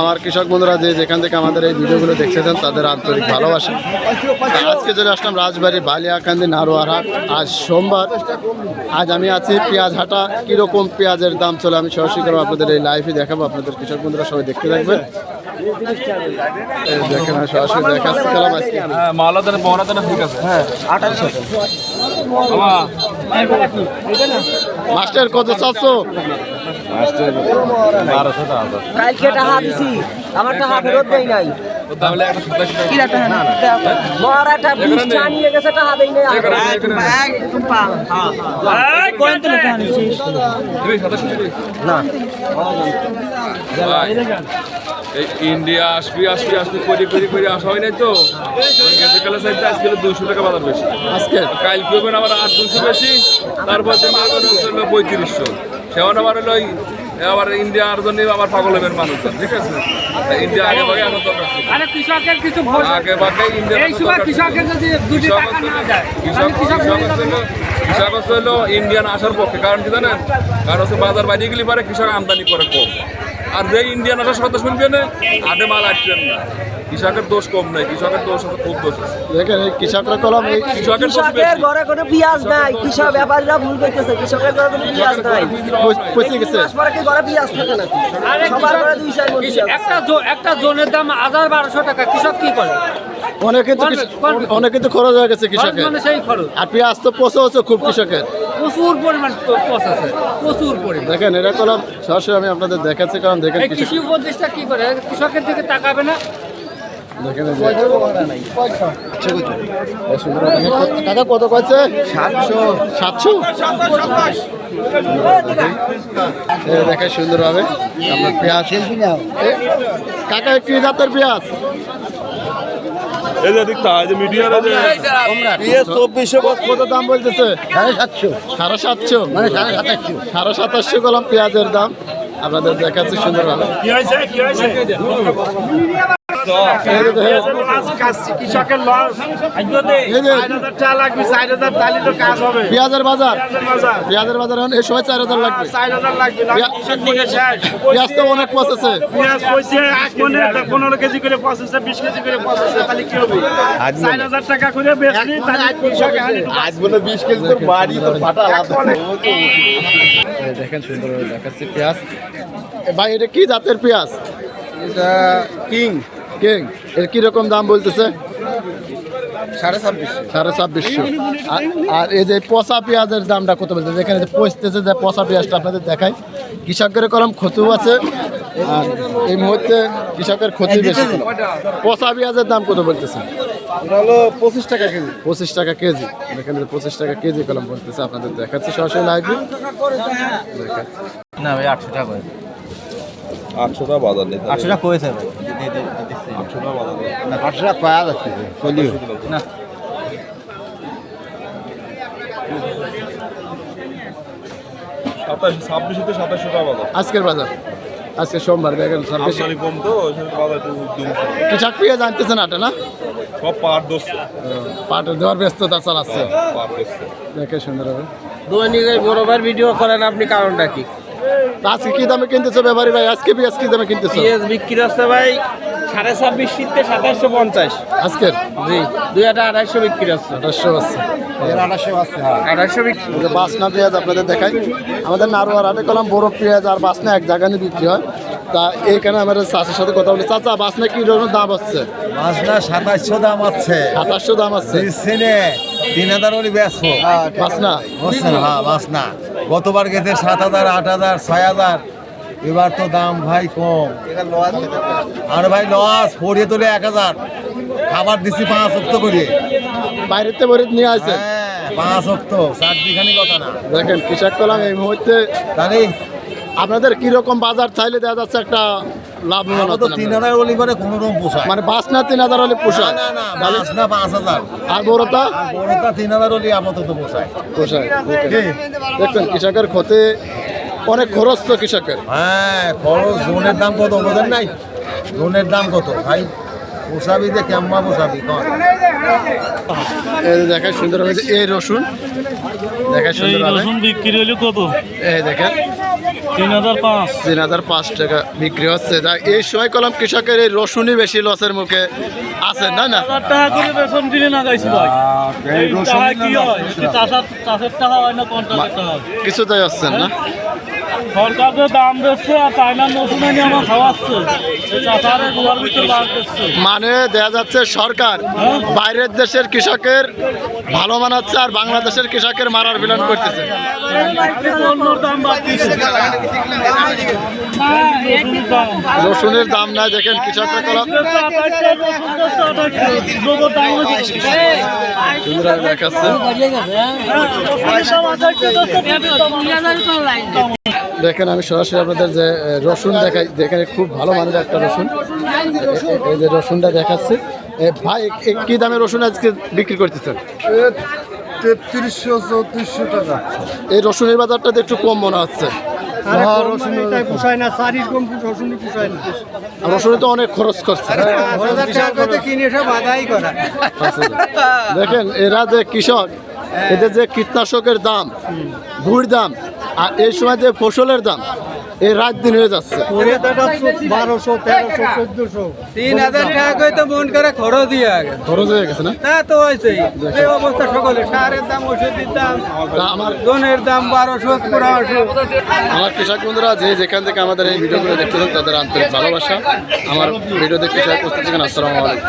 আমার কৃষক বন্ধুরা যে যেখান থেকে আমাদের এই ভিডিওগুলো দেখতেছেন তাদের আন্তরিক ভালোবাসা। আজকে চলে আসলাম রাজবাড়ি বালিয়াকান্দি নারোয়ারহাট আজ সোমবার। আজ আমি আছি পেঁয়াজ হাটা। কীরকম পেঁয়াজের দাম চলে আমি সরাসরি করব আপনাদের এই লাইভে দেখাবো। আপনাদের কৃষক বন্ধুরা সবাই দেখতে থাকবেন। দেখেন সরাসরি আজকে। হ্যাঁ মালাদানে কত চাচ্ছ? মাস্টার বারোশো টাকা। কালকে টাকা দিছি আমার টাকা ফেরত দেয় নাই। ইন্ডিয়া আসবি আসবি আসবি করি করি করে আসা হয় নাই তো। গেছে কালে সাইডটা আজকে দুশো টাকা বাজার বেশি। আজকে? কাল কি হবে আবার আট দুশো বেশি। তারপর পঁয়ত্রিশশো। সেমন আবার হলো ওই আবার ইন্ডিয়ার জন্য আবার পাগল হবেন মানুষজন ঠিক আছে? ইন্ডিয়া আগে ভাগে আসার দরকার আরে কৃষকের কিছু ভোট আগে ভাগে ইন্ডিয়া এই সময় কৃষকের যদি দুটি টাকা না যায় তাহলে কৃষক। কৃষক হচ্ছে হলো ইন্ডিয়ান আসার পক্ষে। কারণ কি জানেন? কারণ হচ্ছে বাজার বাইরে গেলে পারে কৃষক আমদানি করে কম। আর যে ইন্ডিয়ান আসার কথা শুনবেন আটে মাল আসছেন না। কৃষকের দোষ কম নাই কৃষকের দোষ আছে খুব দোষ আছে। দেখেন এই কৃষকরা কলম এই কৃষকের কৃষকের ঘরে কোনো পেঁয়াজ নাই কৃষক ব্যাপারীরা ভুল করতেছে কৃষকের ঘরে কোনো পেঁয়াজ নাই। পচে গেছে। মাস পরে কি ঘরে পেঁয়াজ থাকে আরে সবার ঘরে দুই চার। একটা একটা জোনের দাম হাজার বারোশো টাকা কৃষক কি করে? অনেকে তো অনেক খরচ হয়ে গেছে কৃষকের। মানে সেই খরচ? আর পেঁয়াজ তো পচে হচ্ছে খুব কৃষকের। প্রচুর পরিমাণ পচ আছে প্রচুর পরিমাণ। দেখেন এটা কলম সরাসরি আমি আপনাদের দেখাচ্ছি কারণ দেখেন কৃষি উপদেশটা কি করে? কৃষকের দিকে তাকাবে না? সুন্দর কত- কয়েছে সাতশো। সাতশো? দেখেন সুন্দরভাবে আপনার পেঁয়াজ কাকা কি জাতের পেঁয়াজ। এই যে দেখতে যে মিডিয়ার কত দাম বলতেছে? সাড়ে সাতশো। সাড়ে সাতশো? মানে সাড়ে সাতাশশো। সাড়ে সাতাশশো কলম পেঁয়াজের দাম। আপনাদের দেখাচ্ছি সুন্দরভাবে। কৃষকের লস এই লাগবে চার হাজার তাহলে তো। কাজ হবে পেঁয়াজের বাজার। বাজার পেঁয়াজের বাজার এখন এই সময় চার হাজার লাগবে। চার হাজার লাগবে পেঁয়াজ তো অনেক পচেছে পেঁয়াজ পয়সা এক মনে পনেরো কেজি করে বিশ কেজি করে তাহলে কি হবে চার হাজার টাকা করে বেচলি তাহলে কৃষক আজ বলে বিশ কেজি তোর বাড়ি তোর ফাটা দেখেন সুন্দরভাবে দেখাচ্ছি পেঁয়াজ। ভাই এটা কি জাতের পেঁয়াজ? এটা কিং। কিং এর কীরকম দাম বলতেছে? সাড়ে ছাব্বিশশো সাড়ে ছাব্বিশশো। আর- আর এই যে পচা পেঁয়াজের দামটা কত বলতেছে? এখানে যে পচতেছে যে পচা পেঁয়াজটা আপনাদের দেখাই। কৃষকের কলম ক্ষতিও আছে। আর এই মুহূর্তে কৃষকের ক্ষতি বেশি। পচা পেঁয়াজের দাম কত বলতেছে? হলো পঁচিশ টাকা কেজি। পঁচিশ টাকা কেজি। এখানে পঁচিশ টাকা কেজি কলম বলতেছে আপনাদের দেখাচ্ছি সরাসরি না ভাই আটশো টাকা বাজার নেই আটশো টাকা করেছে ভাই। দিতে- দিতে- দিতেছি। আটশো টাকা পাওয়া যাচ্ছে না আজকের বাজার আজকে সোমবার কম তো বাজার জানতেছেন আটা না? সব পাট দোষে পাটের দেওয়ার ব্যস্ততা চালাচ্ছে। পাট দোষে দেখে সুন্দর হবে দৈনিক বড়বার ভিডিও করেন আপনি কারণটা কি? আজকে কি দামে কিনতেছো ব্যাপারী ভাই? আজকে পেঁয়াজ কি দামে কিনতেছো? বিক্রি হচ্ছে ভাই সাড়ে ছাব্বিশ শীতে সাতাশশো পঞ্চাশ। আজকের? জি। দুই হাজার আঠাশশো বিক্রি হচ্ছে। আঠাশশো আছে। আঠাশশো বিক্রি। বাসনা পেঁয়াজ আপনাদের দেখাই। আমাদের নারোয়ার হাটে কলাম বড় পেঁয়াজ আর বাসনা এক জায়গায় বিক্রি হয়। তা এইখানে আমাদের চাষের সাথে কথা বলি। চাচা বাসনা কি রকম দাম সাতাশশো দাম আছে। সাতাশশো দাম আছে। সিনে তিন হাজার ব্যস্ত বাসনা? হ্যাঁ গতবার গেছে সাত হাজার আট হাজার ছয় হাজার। এবার তো দাম ভাই কম। আর ভাই লস পড়িয়ে তোলে এক হাজার। খাবার দিছি পাঁচ অক্ত করে বাইরেতে ভরে নিয়ে আসে। হ্যাঁ পাঁচ অক্ত চারটিখানি কথা না। দেখেন কৃষক কলাম এই মুহূর্তে তাহলে আপনাদের কীরকম বাজার চাইলে দেওয়া যাচ্ছে একটা লাভ তো তিন হাজার ওলি করে কোনো রকম পোষায়। মানে বাস না তিন হাজার হলে পোষায়? না না মাছ না পাঁচ হাজার। আর বড়টা বড়টা তিন হাজার ওলি আপাতত পোষায়। পোষায় দেখছেন কৃষকের ক্ষতি অনেক খরচ তো কৃষকের। হ্যাঁ খরচ জোনের দাম কত? বোঝেন নাই। জোনের দাম কত? ভাই পোষাবি যে কেম্মা পোষাবি কন। এই যে দেখেন সুন্দর হয়েছে। এই রসুন। দেখেন সুন্দর হবে। বিক্রি হলে কত? এই দেখেন। তিন হাজার পাঁচ। তিন হাজার পাঁচ টাকা বিক্রি হচ্ছে। এই সময় কলম কৃষকের এই রসুনই বেশি লসের মুখে আছে না না? টাকা করে বেতন দিলে না গাইছি ভাই। কি হয়? চাষের টাকা হয় না কন্ট্রাক্টের টাকা হয়? কিছুতেই হচ্ছেন না। সরকার যে দাম দিচ্ছে আর চাইনার নতুন এনে আমার খাওয়াচ্ছে। চাষারে গোয়ার ভিতরে লাভ মানে দেখা যাচ্ছে সরকার বাইরের দেশের কৃষকের ভালো মানাচ্ছে আর বাংলাদেশের কৃষকের মারার প্ল্যান করতেছে। দাম রসুনের দাম। নাই দেখেন কৃষকরা দেখাচ্ছে। দেখেন আমি সরাসরি আপনাদের যে রসুন দেখাই দেখেন খুব ভালো মানের একটা রসুন এই যে রসুনটা দেখাচ্ছে ভাই কি দামে রসুন আজকে বিক্রি করতেছেন তেত্রিশশো চৌত্রিশশো টাকা এই রসুনের বাজারটা একটু কম মনে হচ্ছে রসুনে তো অনেক খরচ করছে দেখেন এরা যে কৃষক এদের যে কীটনাশকের দাম ভুঁড় দাম আর এই সময় যে ফসলের দাম এই রাত দিন হয়ে যাচ্ছে। বারোশো তেরোশো চোদ্দশো তিন হাজার টাকা করে তো মন করে খরচ দিয়ে আগে খরচ হয়ে গেছে না? তা তো হয়েছে। এই অবস্থা সকলে সারের দাম ওষুধের দাম আমার জনের দাম বারোশো পনেরোশো। আমার কৃষক বন্ধুরা যে যেখান থেকে আমাদের এই ভিডিওগুলো দেখতেছেন তাদের আন্তরিক ভালোবাসা। আমার ভিডিও দেখতে চাই প্রস্তুত আসসালামু আলাইকুম।